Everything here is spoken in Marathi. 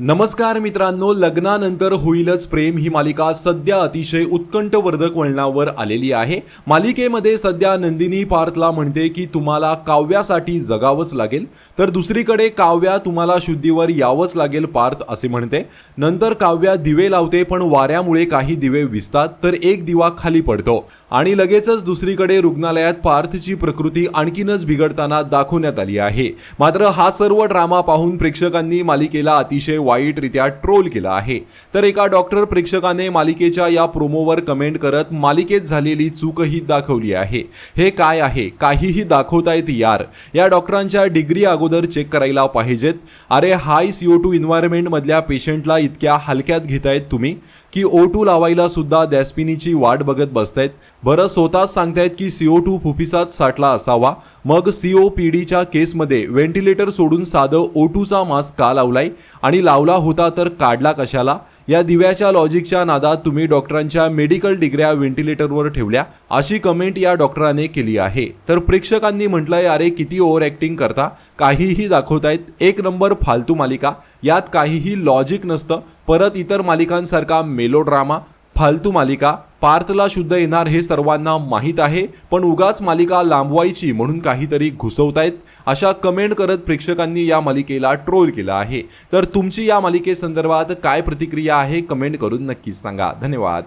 नमस्कार मित्रांनो लग्नानंतर होईलच प्रेम. ही मालिका सध्या अतिशय उत्कंठवर्धक वळणावर आलेली आहे. मालिकेमध्ये सध्या नंदिनी पार्थला म्हणते की तुम्हाला काव्यासाठी जगावंच लागेल. तर दुसरीकडे काव्या तुम्हाला शुद्धीवर यावंच लागेल पार्थ असे म्हणते. नंतर काव्या दिवे लावते पण वाऱ्यामुळे काही दिवे विसतात तर एक दिवा खाली पडतो. आणि लगेचच दुसरीकडे रुग्णालयात पार्थची प्रकृती आणखीनच बिघडताना दाखवण्यात आली आहे. मात्र हा सर्व ड्रामा पाहून प्रेक्षकांनी मालिकेला अतिशय वाईटरित्या ट्रोल केला आहे. तर एका डॉक्टर प्रेक्षकाने मालिकेच्या या प्रोमोवर कमेंट करत मालिकेत झालेली चूकही दाखवली आहे. हे काय आहे? काहीही दाखवतायत यार. या डॉक्टरांच्या डिग्री अगोदर चेक करायला पाहिजेत. अरे हाय सीओ टू इन्व्हायरमेंटमधल्या पेशंटला इतक्या हलक्यात घेतायत तुम्ही? की ओ टू लावायला सुद्धा दॅस्पिनीची वाट बघत बसतायत. बरं स्वतःच सांगतायत की सीओ टू फुफिसात साठला असावा. मग सीओ पी डीच्या केसमध्ये व्हेंटिलेटर सोडून साधं ओ टूचा मास्क का लावलाय? आणि लावला होता तर काढला कशाला? या दिव्याच्या लॉजिकच्या नादात तुम्ही डॉक्टरांच्या मेडिकल डिग्र्या व्हेंटिलेटरवर ठेवल्या. अशी कमेंट या डॉक्टराने केली आहे. तर प्रेक्षकांनी म्हटलंय अरे किती ओव्हर ॲक्टिंग करता. काहीही दाखवतायत. एक नंबर फालतू मालिका. यात काहीही लॉजिक नसतं. परत इतर मालिकांसारखा मेलोड्रामा फालतू मालिका पार्थला शुद्ध येणार हे सर्वांना माहीत आहे पण उगाच मालिका लांबवायची म्हणून काहीतरी घुसवतायत अशा कमेंट करत प्रेक्षकांनी या मालिकेला ट्रोल केला आहे. तर तुमची या मालिकेसंदर्भात काय प्रतिक्रिया आहे कमेंट करून नक्कीच सांगा. धन्यवाद.